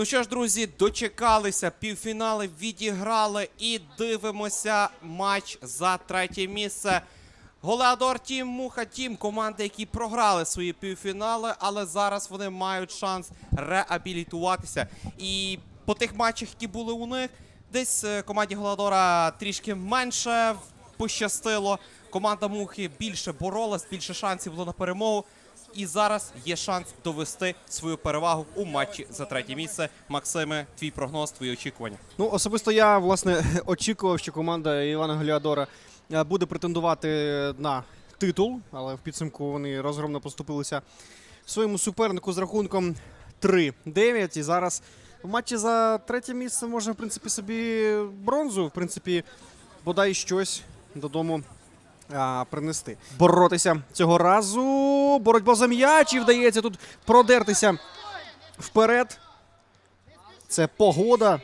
Ну що ж, друзі, дочекалися, півфінали відіграли і дивимося матч за третє місце. Голеадор Тім, Муха Тім, команди, які програли свої півфінали, але зараз вони мають шанс реабілітуватися. І по тих матчах, які були у них, десь е, команді Голеадора трішки менше пощастило. Команда Мухи більше боролась, більше шансів було на перемогу. І зараз є шанс довести свою перевагу у матчі за третє місце. Максиме, твій прогноз, твої очікування. Ну, особисто я власне очікував, що команда Івана Галіадора е, буде претендувати на титул, але в підсумку вони розгромно поступилися своєму супернику з рахунком 3-9. І зараз в матчі за третє місце можна, в принципі, собі бронзу, в принципі, бодай щось додому. А, принести. Боротися цього разу. Боротьба за м'яч і вдається тут продертися вперед. Це погода.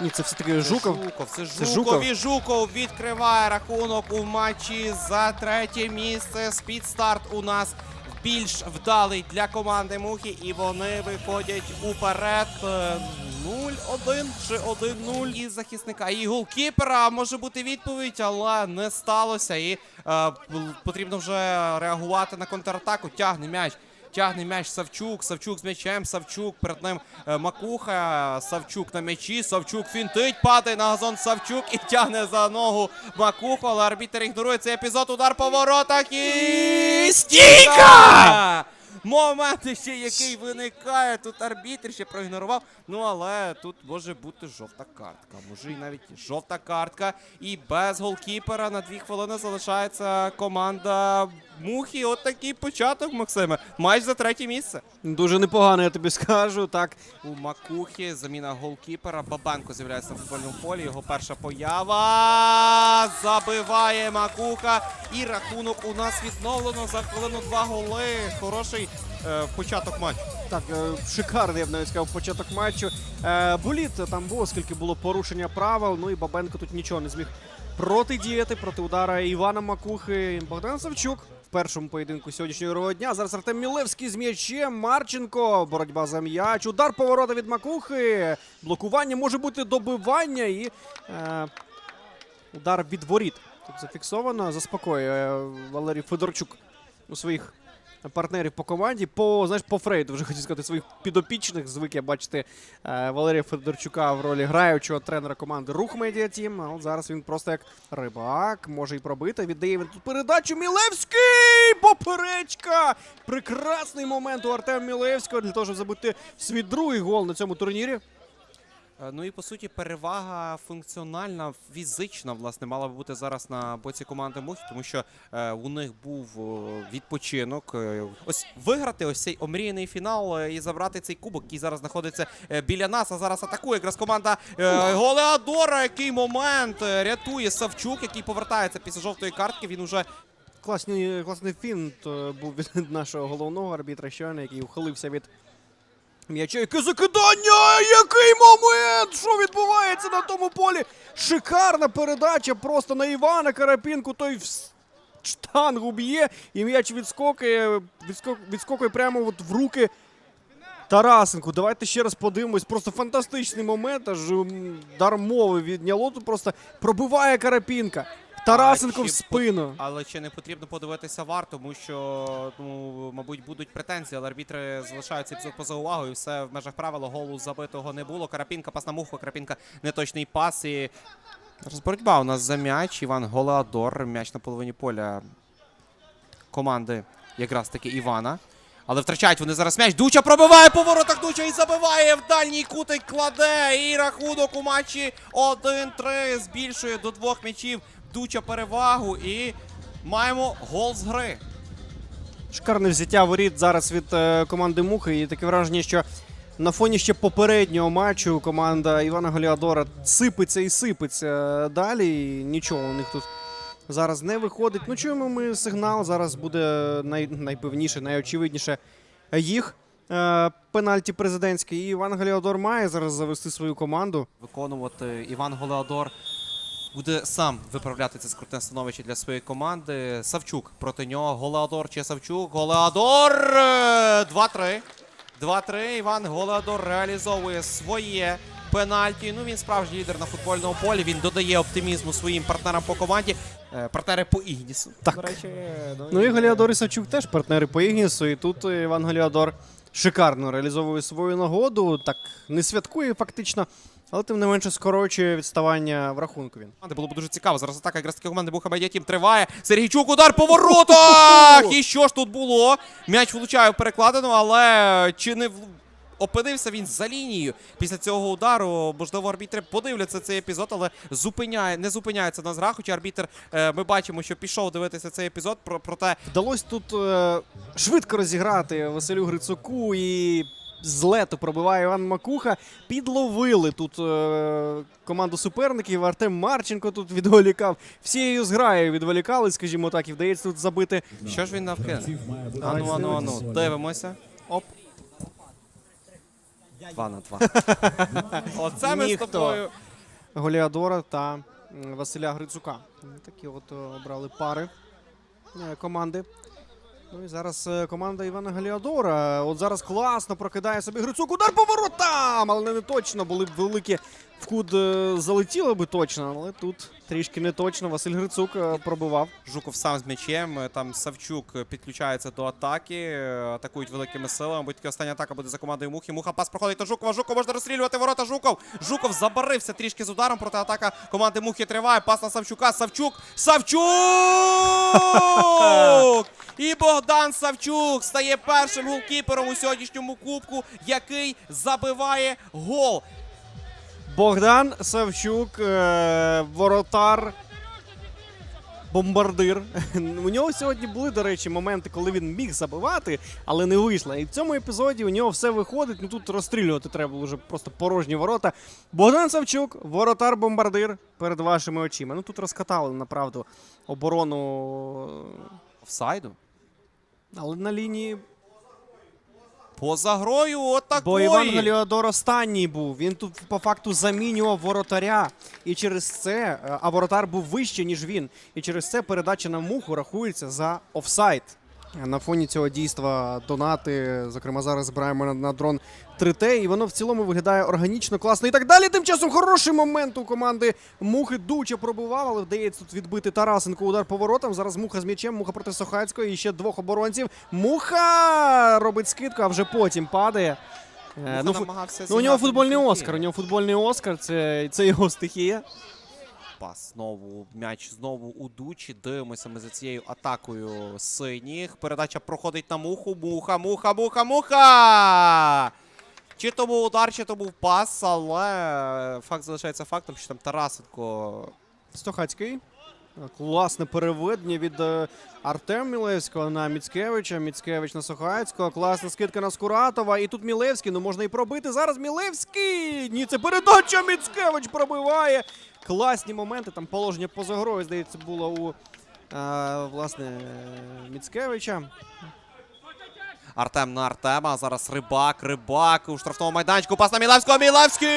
Ні, це все-таки Жуков. Жуков, це Це Жуков. Жуков. І Жуков відкриває рахунок у матчі за третє місце. Спідстарт у нас більш вдалий для команди Мухи, і вони виходять уперед. Е, 0-1 чи 1-0 із захисника. І голкіпера може бути відповідь, але не сталося. І е, потрібно вже реагувати на контратаку. Тягне м'яч. Тягне м'яч Савчук, Савчук з м'ячем, Савчук перед ним е, Макуха, Савчук на м'ячі, Савчук фінтить, падає на газон Савчук і тягне за ногу Макуху, але арбітер ігнорує цей епізод, удар по воротах і стійка! Момент ще який виникає, тут арбітр ще проігнорував. Ну але тут може бути жовта картка. Може і навіть жовта картка. І без голкіпера на дві хвилини залишається команда Мухи. От такий початок, Максиме. Матч за третє місце. Дуже непогано, я тобі скажу. Так, У Макухи заміна голкіпера. Бабенко з'являється на футбольному полі. Його перша поява. Забиває Макуха. І рахунок у нас відновлено за хвилину два голи. Хороший е, початок матчу. так, е, шикарний, я б навіть сказав, початок матчу. Е, Боліт там був, оскільки було порушення правил. Ну і Бабенко тут нічого не зміг протидіяти проти удара Івана Макухи. Богдан Савчук в першому поєдинку сьогоднішнього дня. Зараз Артем Мілевський з м'ячем. Марченко. Боротьба за м'яч. Удар поворота від Макухи. Блокування може бути добивання і. Е, Удар від воріт. Тут зафіксовано. Заспокоює Валерій Федорчук у своїх партнерів по команді. По, знаєш, по Фрейду, вже хотів сказати, своїх підопічних. Звик я бачити е, Валерія Федорчука в ролі граючого тренера команди Рух Медіа Тім. А от зараз він просто як рибак, може і пробити. Віддає він тут передачу. Мілевський! Поперечка! Прекрасний момент у Артема Мілевського для того, щоб забути свій другий гол на цьому турнірі. Е, Ну і по суті, перевага функціональна, фізична, власне, мала би бути зараз на боці команди Мухи, тому що е, у них був відпочинок. Е, ось виграти ось цей омріяний фінал і забрати цей кубок, який зараз знаходиться біля нас. А зараз атакує якраз команда Голеадора. Який момент рятує Савчук, який повертається після жовтої картки. Він уже Класний, класний фінт був від нашого головного арбітра щойно, який ухилився від м'яча. Яке закидання! Який момент! Що відбувається на тому полі? Шикарна передача просто на Івана Карапінку. Той в штангу б'є, і м'яч відскокує, відскок, відскокує прямо от в руки. Тарасенку, давайте ще раз подивимось. Просто фантастичний момент. Аж м, дар мови відняло. Тут просто пробиває Карапінка. Тарасенко в чи спину. Але чи не потрібно подивитися вар, тому що, ну, мабуть, будуть претензії, але арбітри залишають цей епізод поза увагою. і Все в межах правила голу забитого не було. Карапінка пас на муху, Карапінка неточний пас. І зараз боротьба у нас за м'яч. Іван Голеадор. М'яч на половині поля команди якраз таки Івана. Але втрачають вони зараз м'яч. Дуча пробиває по воротах Дуча і забиває в дальній кутик кладе. І рахунок у матчі 1-3 збільшує до двох м'ячів. Дуча перевагу і маємо гол з гри. Шикарне взяття воріт зараз від е, команди Мухи. І таке враження, що на фоні ще попереднього матчу команда Івана Голіадора сипеться і сипеться далі. І нічого у них тут зараз не виходить. Ну, чуємо ми сигнал. Зараз буде най, найпевніше, найочевидніше їх. Е, пенальті президентський. І Іван Голіадор має зараз завести свою команду. Виконувати Іван Голеодор буде сам виправляти це скрутне становище для своєї команди. Савчук проти нього. Голеодор чи Савчук. Голеодор е, 2-3. 2-3. Іван Голеадор реалізовує своє пенальті. Ну він справжній лідер на футбольному полі. Він додає оптимізму своїм партнерам по команді. Е, Партнери по Ігнісу. Так. До речі, Ну і Галіадор і Савчук теж партнери по Ігнісу. І тут е, Іван Галіадор шикарно реалізовує свою нагоду. Так не святкує фактично, але тим не менше скорочує відставання в рахунку він. Було б дуже цікаво. Зараз атака якраз таки команди Буха Медіа триває. Сергійчук удар по воротах! І що ж тут було? М'яч влучає в перекладину, але чи не опинився він за лінією після цього удару? Можливо, арбітри подивляться цей епізод, але зупиняє, не зупиняється на зграх. Хоча арбітр, е, ми бачимо, що пішов дивитися цей епізод. Про, проте Вдалося тут е, швидко розіграти Василю Грицуку і з лету пробиває Іван Макуха. Підловили тут е, команду суперників. Артем Марченко тут відволікав. Всією зграєю відволікали, скажімо так, і вдається тут забити. що ж він навкине? Ану, ану, ану. Дивимося. Оп. Два на два. Оце ми з тобою. Голіадора та Василя Грицука. Такі от е, обрали пари е, команди. Ну і зараз е, команда Івана Галіадора. От зараз класно прокидає собі Грицук. Удар по воротам! Але не точно. Були б великі в кут е, залетіло би точно, але тут трішки не точно. Василь Грицук е, пробивав. Жуков сам з м'ячем. е, Там Савчук підключається до атаки. Атакують великими силами. Будь-яка остання атака буде за командою Мухи. Муха пас проходить до Жукова. Жуков можна розстрілювати ворота. Жуков. Жуков забарився трішки з ударом. Проти атака команди Мухи триває. Пас на Савчука. Савчук. Савчук! І Богдан Савчук стає першим голкіпером у сьогоднішньому кубку, який забиває гол. Богдан Савчук, е, воротар. Бомбардир. У нього сьогодні були, до речі, моменти, коли він міг забивати, але не вийшло. І в цьому епізоді у нього все виходить. Ну тут розстрілювати треба вже просто порожні ворота. Богдан Савчук, воротар-бомбардир перед вашими очима. Ну тут розкатали направду оборону, Офсайду. але на лінії Поза грою отакої. Бо Іван Галіодор останній був. Він тут по факту замінював воротаря. І через це, е, а воротар був вище, ніж він. І через це передача на муху рахується за офсайд. На фоні цього дійства донати, зокрема, зараз збираємо на, дрон 3Т, і воно в цілому виглядає органічно, класно і так далі. Тим часом хороший момент у команди Мухи Дуча пробував, але вдається тут відбити Тарасенко удар по воротам. Зараз муха з м'ячем, муха проти Сохацького і ще двох оборонців. Муха робить скидку, а вже потім падає. Е, Муха ну, Ну, у нього футбольний Оскар. У нього футбольний Оскар, це, це його стихія. Пас знову м'яч знову у дучі. Дивимося ми за цією атакою синіх. Передача проходить на муху. Муха, муха, муха, муха. Чи то був удар, чи то був пас, але факт залишається фактом, що там Тарасенко. Стохацький. Класне переведення від е, Артем Мілевського на Міцкевича. Міцкевич на Сохацького. Класна скидка на Скуратова. І тут Мілевський. Ну можна і пробити. Зараз Мілевський. Ні, це передача. Міцкевич пробиває. Класні моменти. Там положення поза грою, здається, було у е, власне Міцкевича. Артем на Артема. Зараз рибак, рибак у штрафному майданчику. Пас на Мілевського. Мілевський!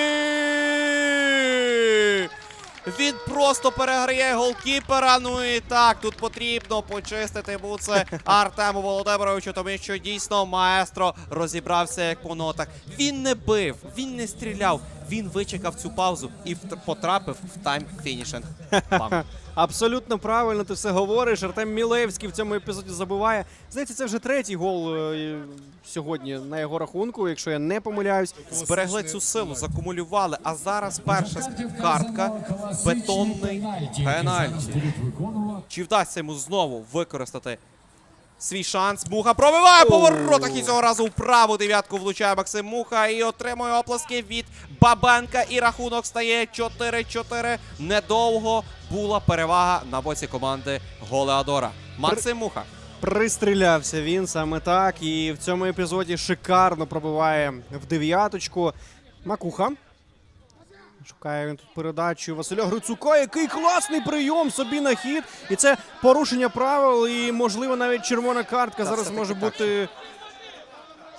Він просто переграє голкіпера. Ну і так, тут потрібно почистити буце Артему Володимировичу, тому що дійсно маестро розібрався як по нотах. Він не бив, він не стріляв, він вичекав цю паузу і потрапив в тайм фінішинг. Абсолютно правильно ти все говориш. Артем Мілевський в цьому епізоді забиває. Здається, це вже третій гол е, сьогодні на його рахунку, якщо я не помиляюсь. Зберегли цю силу, закумулювали. А зараз перша картка бетонний пенальті. Чи вдасться йому знову використати свій шанс? Муха пробиває по воротах і цього разу в праву дев'ятку влучає Максим Муха і отримує оплески від Бабенка. І рахунок стає 4-4. Недовго була перевага на боці команди Голеадора. Максим Муха. Пристрілявся він саме так. І в цьому епізоді шикарно пробиває в дев'яточку. Макуха. Шукає він тут передачу Василя Грицука. Який класний прийом собі на хід. І це порушення правил, і, можливо, навіть червона картка Та зараз може так. бути.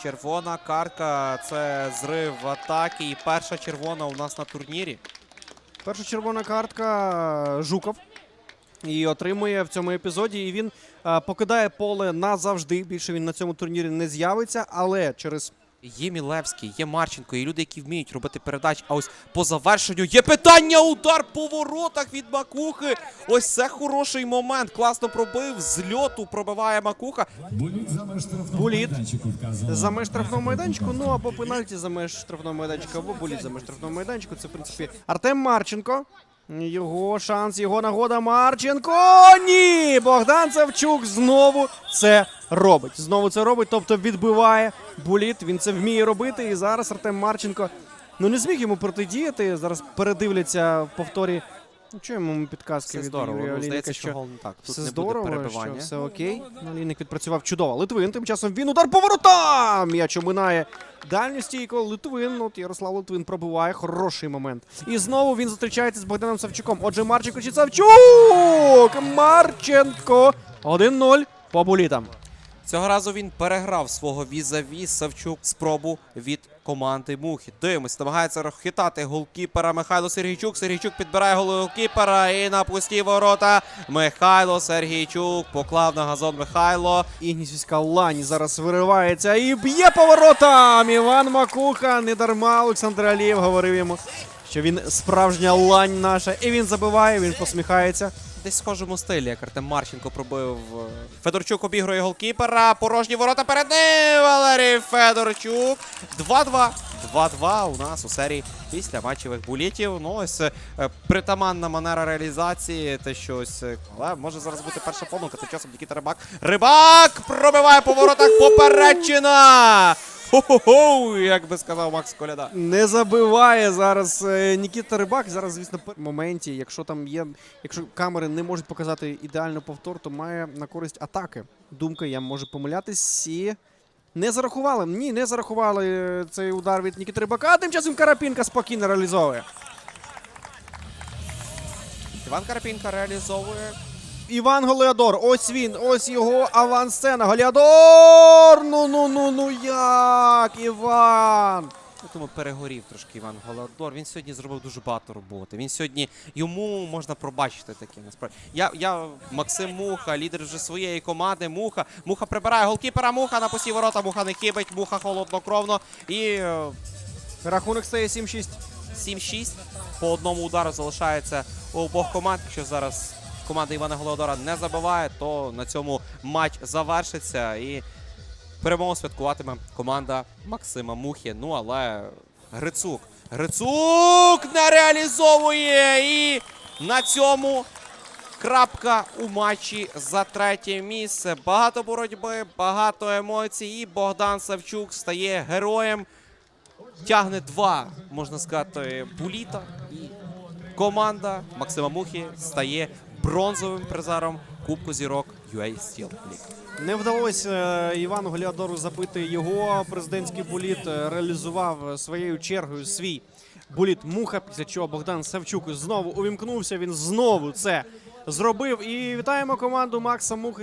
Червона картка це зрив атаки. І перша червона у нас на турнірі. Перша червона картка Жуков. І отримує в цьому епізоді. І він покидає поле назавжди. Більше він на цьому турнірі не з'явиться, але через Є Мілевський, є Марченко, є люди, які вміють робити передач. А ось по завершенню є питання. Удар по воротах від Макухи. Ось це хороший момент. Класно пробив. З льоту пробиває Макуха. Буліт за меж штрафного майданчику вказано. За меж штрафного майданчику, ну або пенальті за меж штрафного майданчика, або боліт за меж штрафного майданчику. Це, в принципі, Артем Марченко. Його шанс, його нагода Марченко. Ні! Богдан Савчук знову це робить. Знову це робить, тобто відбиває буліт. Він це вміє робити. І зараз Артем Марченко ну не зміг йому протидіяти. Зараз передивляться в повторі. Ну, чуємо підказки Все від здорово. Юрія Ну, Олійника, здається, що гол не так. Тут все не здорово, буде що перебивання. все окей. Ну, Лінник відпрацював чудово. Литвин тим часом він удар по воротам! М'яч оминає дальню стійку. Литвин, от Ярослав Литвин пробиває. Хороший момент. І знову він зустрічається з Богданом Савчуком. Отже, Марченко чи Савчук! Марченко! 1-0 по булітам. Цього разу він переграв свого візаві Савчук спробу від команди Мухи. Дивимось, намагається розхитати голкіпера Михайло Сергійчук. Сергійчук підбирає голкіпера і на пусті ворота. Михайло Сергійчук поклав на газон Михайло. Ігнісівська лань зараз виривається і б'є по воротам. Іван Макуха. Не дарма Олександр Алієв говорив йому, що він справжня лань наша. І він забиває, він посміхається. Десь в схожому стилі, як Артем Марченко пробив. е, Федорчук обігрує голкіпера. Порожні ворота перед ним. Валерій Федорчук. 2-2. 2-2 у нас у серії після матчевих булітів. Ну ось е, притаманна манера реалізації. Те щось. е, Але може зараз бути перша помилка. Тим часом Нікіта Рибак. Рибак пробиває по воротах поперечина. Хо-хо-хо, як би сказав Макс Коляда. Не забиває зараз е, Нікіта Рибак. Зараз, звісно, в моменті, якщо там є, якщо камери не можуть показати ідеально повтор, то має на користь атаки. Думка, я можу помилятись і. Не зарахували. Ні, не зарахували е, цей удар від Нікіти Рибака. А тим часом Карапінка спокійно реалізовує. Іван Карпінка реалізовує Іван Голеадор. Ось він, ось його авансцена. Голеадор! Ну ну ну ну як? Іван! Я тому перегорів трошки Іван Голодор. Він сьогодні зробив дуже багато роботи. Він сьогодні йому можна пробачити таке. Насправді я, я Максим Муха, лідер вже своєї команди. Муха. Муха прибирає голкіпера. Муха на пусті ворота. Муха не хибить. Муха холоднокровно. І е, Рахунок стає 7-6. 7-6 по одному удару залишається у обох команд. Якщо зараз команда Івана Голодора не забиває, то на цьому матч завершиться і перемогу святкуватиме команда Максима Мухи. Ну але Грицук. Грицук не реалізовує і на цьому. Крапка у матчі за третє місце. Багато боротьби, багато емоцій. І Богдан Савчук стає героєм тягне два, можна сказати, буліта. І команда Максима Мухи стає бронзовим призером Кубку зірок UA Steel League. Не вдалося е, Івану Голіадору забити його. Президентський буліт е, реалізував своєю чергою свій буліт Муха, після чого Богдан Савчук знову увімкнувся. Він знову це зробив. І вітаємо команду Макса Мухи.